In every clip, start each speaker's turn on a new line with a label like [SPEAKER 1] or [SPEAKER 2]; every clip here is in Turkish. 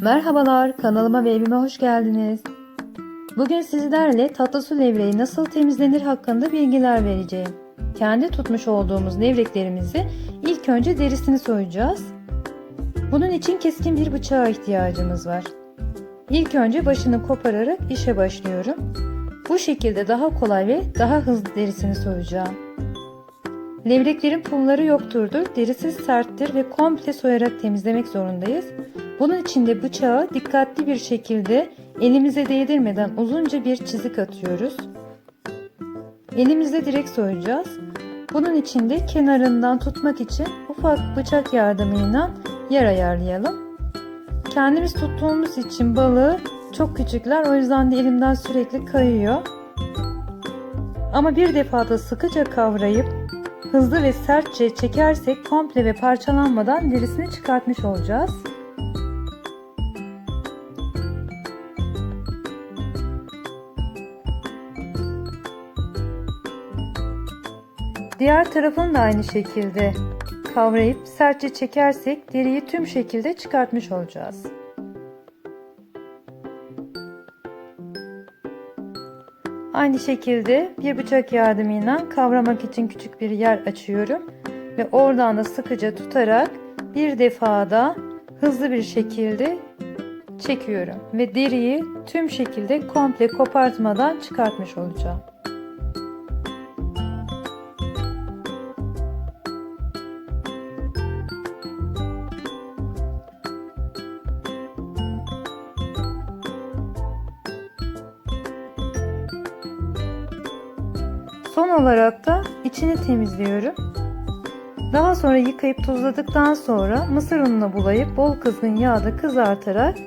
[SPEAKER 1] Merhabalar, kanalıma ve evime hoş geldiniz. Bugün sizlerle tatlı su levreği nasıl temizlenir hakkında bilgiler vereceğim. Kendi tutmuş olduğumuz levreklerimizi ilk önce derisini soyacağız. Bunun için keskin bir bıçağa ihtiyacımız var. İlk önce başını kopararak işe başlıyorum. Bu şekilde daha kolay ve daha hızlı derisini soyacağım. Levreklerin pulları yokturdur, derisi serttir ve komple soyarak temizlemek zorundayız. Bunun için de bıçağı dikkatli bir şekilde elimize değdirmeden uzunca bir çizik atıyoruz. Elimizle direkt soyacağız. Bunun için de kenarından tutmak için ufak bıçak yardımıyla yer ayarlayalım. Kendimiz tuttuğumuz için balığı çok küçükler o yüzden de elimden sürekli kayıyor. Ama bir defada sıkıca kavrayıp hızlı ve sertçe çekersek komple ve parçalanmadan derisini çıkartmış olacağız. Diğer tarafını da aynı şekilde kavrayıp sertçe çekersek deriyi tüm şekilde çıkartmış olacağız. Aynı şekilde bir bıçak yardımıyla kavramak için küçük bir yer açıyorum ve oradan da sıkıca tutarak bir defada hızlı bir şekilde çekiyorum ve deriyi tüm şekilde komple kopartmadan çıkartmış olacağım. Son olarak da içini temizliyorum. Daha sonra yıkayıp tuzladıktan sonra mısır ununa bulayıp bol kızgın yağda kızartarak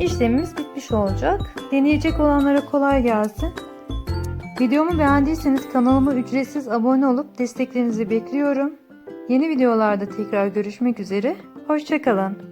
[SPEAKER 1] işlemimiz bitmiş olacak. Deneyecek olanlara kolay gelsin. Videomu beğendiyseniz kanalıma ücretsiz abone olup desteklerinizi bekliyorum. Yeni videolarda tekrar görüşmek üzere. Hoşçakalın.